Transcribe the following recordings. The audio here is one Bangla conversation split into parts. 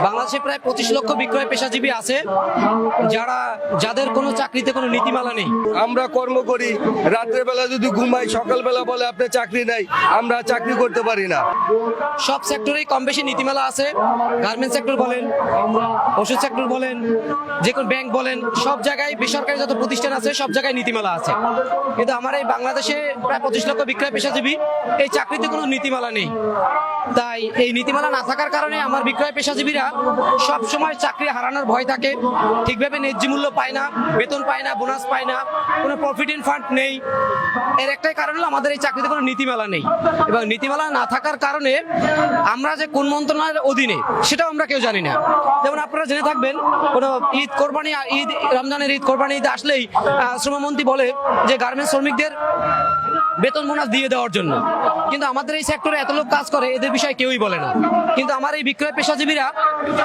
বাংলাদেশে প্রায় পঁচিশ লক্ষ বিক্রয় পেশাজীবী আছে যারা যাদের কোনো চাকরিতে কোনো নীতিমালা নেই। আমরা কর্ম করি রাত্রের বেলা যদি ঘুমাই সকালবেলা বলে আপনি চাকরি নাই আমরা চাকরি করতে পারি না। সব সেক্টরেই কম বেশি নীতিমালা আছে গার্মেন্টস সেক্টর বলেন ওষুধ সেক্টর বলেন যে কোনো ব্যাংক বলেন সব জায়গায় বেসরকারি যত প্রতিষ্ঠান আছে সব জায়গায় নীতিমালা আছে। কিন্তু আমার এই বাংলাদেশে প্রায় পঁচিশ লক্ষ বিক্রয় পেশাজীবী এই চাকরিতে কোনো নীতিমালা নেই। তাই এই নীতিমালা না থাকার কারণে আমার বিক্রয় পেশাজীবীরা সব সময় চাকরি হারানোর ভয় থাকে। ঠিকভাবে ন্যায্য মূল্য পায় না, বেতন পায় না, বোনাস পায় না, কোনো প্রফিটেন্ট ফান্ড নেই। এর একটাই কারণ হলো আমাদের এই চাকরিতে কোনো নীতিমালা নেই। এবং নীতিমালা না থাকার কারণে আমরা যে কোন মন্ত্রণালয়ের অধীনে, সেটাও আমরা কেউ জানি না। যেমন আপনারা জেনে থাকবেন, কোনো ঈদ কোরবানি, ঈদ, রমজানের ঈদ কোরবানি ঈদ আসলেই শ্রমমন্ত্রী বলে যে, গার্মেন্টস শ্রমিকদের বেতন বোনাস দিয়ে দেওয়ার জন্য। কিন্তু আমাদের এই সেক্টরে এত লোক কাজ করে এদের বিষয়ে কেউই বলে না। কিন্তু আমার এই বিক্রয় পেশাজীবীরা,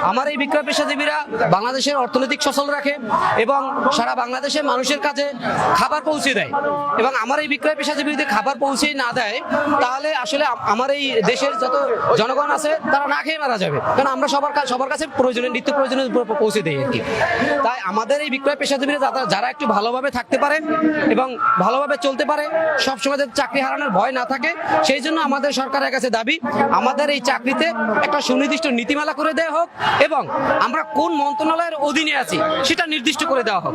আমার এই বিক্রয় পেশাজীবীরা বাংলাদেশের অর্থনৈতিক সচল রাখে এবং সারা বাংলাদেশের মানুষের কাছে খাবার পৌঁছে দেয়। এবং আমার এই বিক্রয় পেশাজীবী যদি খাবার পৌঁছে না দেয়, তাহলে আসলে আমার এই দেশের যত জনগণ আছে, তারা না খেয়ে মারা যাবে। কারণ আমরা সবার কাছে সবার কাছে প্রয়োজনীয়, নিত্য প্রয়োজনীয় পৌঁছে দেই আর কি। তাই আমাদের এই বিক্রয় পেশাজীবীরা যারা- যারা একটু ভালোভাবে থাকতে পারে এবং ভালোভাবে চলতে পারে, সবসময় যাতে চাকরি হারানোর ভয় না থাকে, সেই জন্য আমাদের সরকারের কাছে দাবি, আমাদের এই চাকরিতে একটা সুনির্দিষ্ট নীতিমালা করে দেওয়া হোক এবং আমরা কোন মন্ত্রণালয়ের অধীনে আছি সেটা নির্দিষ্ট করে দেওয়া হোক।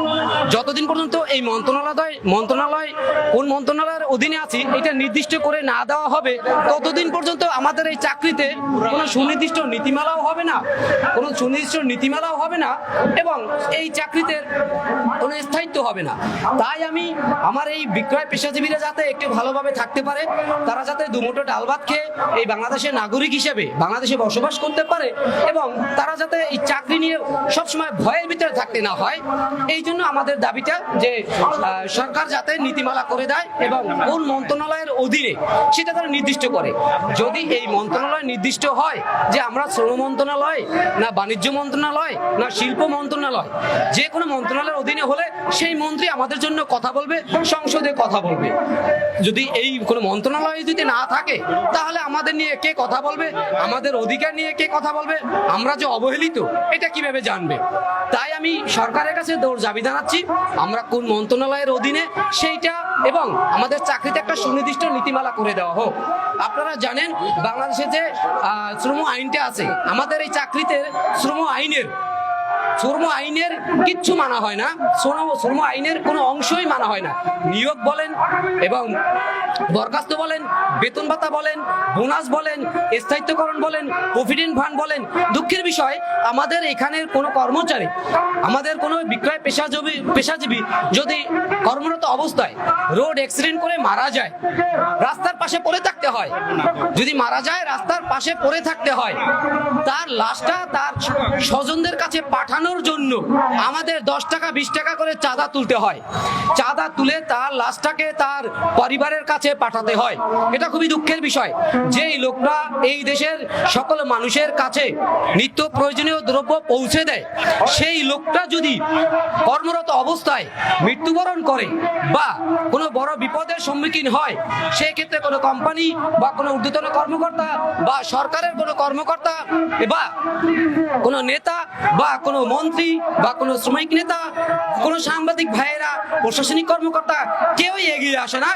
যতদিন পর্যন্ত এই মন্ত্রণালয় মন্ত্রণালয় কোন মন্ত্রণালয়ের অধীনে আছি এটা নির্দিষ্ট করে না দেওয়া হবে, ততদিন পর্যন্ত আমাদের এই চাকরিতে কোনো সুনির্দিষ্ট নীতিমালাও হবে না, কোনো সুনির্দিষ্ট নীতিমালাও হবে না এবং এই চাকরিতে কোনো স্থায়িত্ব হবে না। তাই আমি আমার এই বিক্রয় পেশাজীবীরা যাতে একটু ভালোভাবে থাকতে পারে, তারা যাতে দুমুটো ডাল ভাত খেয়ে এই বাংলাদেশের নাগরিক হিসেবে বাংলাদেশে বসবাস করতে পারে এবং তারা যাতে এই চাকরি নিয়ে সবসময় ভয়ের ভিতরে থাকতে না হয়, এই জন্য আমাদের দাবিটা যে সরকার যাতে নীতিমালা করে দেয় এবং কোন মন্ত্রণালয়ের অধীনে সেটা তারা নির্দিষ্ট করে। যদি এই মন্ত্রণালয় নির্দিষ্ট হয় যে আমরা শ্রম মন্ত্রণালয় না বাণিজ্য মন্ত্রণালয় না শিল্প মন্ত্রণালয়, যে কোনো মন্ত্রণালয়ের অধীনে হলে সেই মন্ত্রী আমাদের জন্য কথা বলবে, সংসদে কথা বলবে। যদি এই কোনো মন্ত্রণালয় যদি না থাকে, তাহলে আমাদের নিয়ে কে কথা বলবে? আমাদের অধিকার নিয়ে কে কথা বলবে? আমরা যে অবহেলিত, এটা কীভাবে জানবে? তাই আমি সরকারের কাছে দৌড় দাবি জানাচ্ছি, আমরা কোন মন্ত্রণালয়ের অধীনে সেইটা এবং আমাদের চাকরিতে একটা সুনির্দিষ্ট নীতিমালা করে দেওয়া হোক। আপনারা জানেন, বাংলাদেশে যে শ্রম আইনটা আছে, আমাদের এই চাকরিতে শ্রম আইনের শ্রম আইনের কিচ্ছু মানা হয় না। শ্রম আইনের কোনো অংশই মানা হয় না। নিয়োগ বলেন এবং বরখাস্ত বলেন, বেতন ভাতা বলেন, বোনাস বলেন, স্থায়িত্বকরণ বলেন, প্রভিডেন্ট ফান্ড বলেন, দুঃখের বিষয়, আমাদের এখানের কোনো কর্মচারী, আমাদের কোনো বিক্রয় পেশাজীবী পেশাজীবী যদি কর্মরত অবস্থায় রোড অ্যাক্সিডেন্ট করে মারা যায়, রাস্তার পাশে পড়ে থাকতে হয়, যদি মারা যায়, রাস্তার পাশে পড়ে থাকতে হয়, তার লাশটা তার স্বজনদের কাছে পাঠানোর জন্য আমাদের দশ টাকা, বিশ টাকা করে চাঁদা তুলতে হয়। চাঁদা তুলে তার লাশটাকে তার পরিবারের কাছে পাঠাতে হয়। এটা খুবই দুঃখের বিষয় যেই লোকরা এই দেশের সকল মানুষের কাছে নিত্য প্রয়োজনীয় দ্রব্য পৌঁছে দেয়, সেই লোকটা যদি কর্মরত অবস্থায় মৃত্যুবরণ করে বা কোনো বড় বিপদের সম্মুখীন হয় সেই ক্ষেত্রে কোনো কোম্পানি বা কোনো ঊর্ধ্বতন কর্মকর্তা বা সরকারের কোনো কর্মকর্তা বা কোনো নেতা বা কোনো মন্ত্রী বা কোনো শ্রমিক নেতা কোনো সাংবাদিক ভাইয়েরা প্রশাসনিক কর্মকর্তা কেউই এগিয়ে আসে না।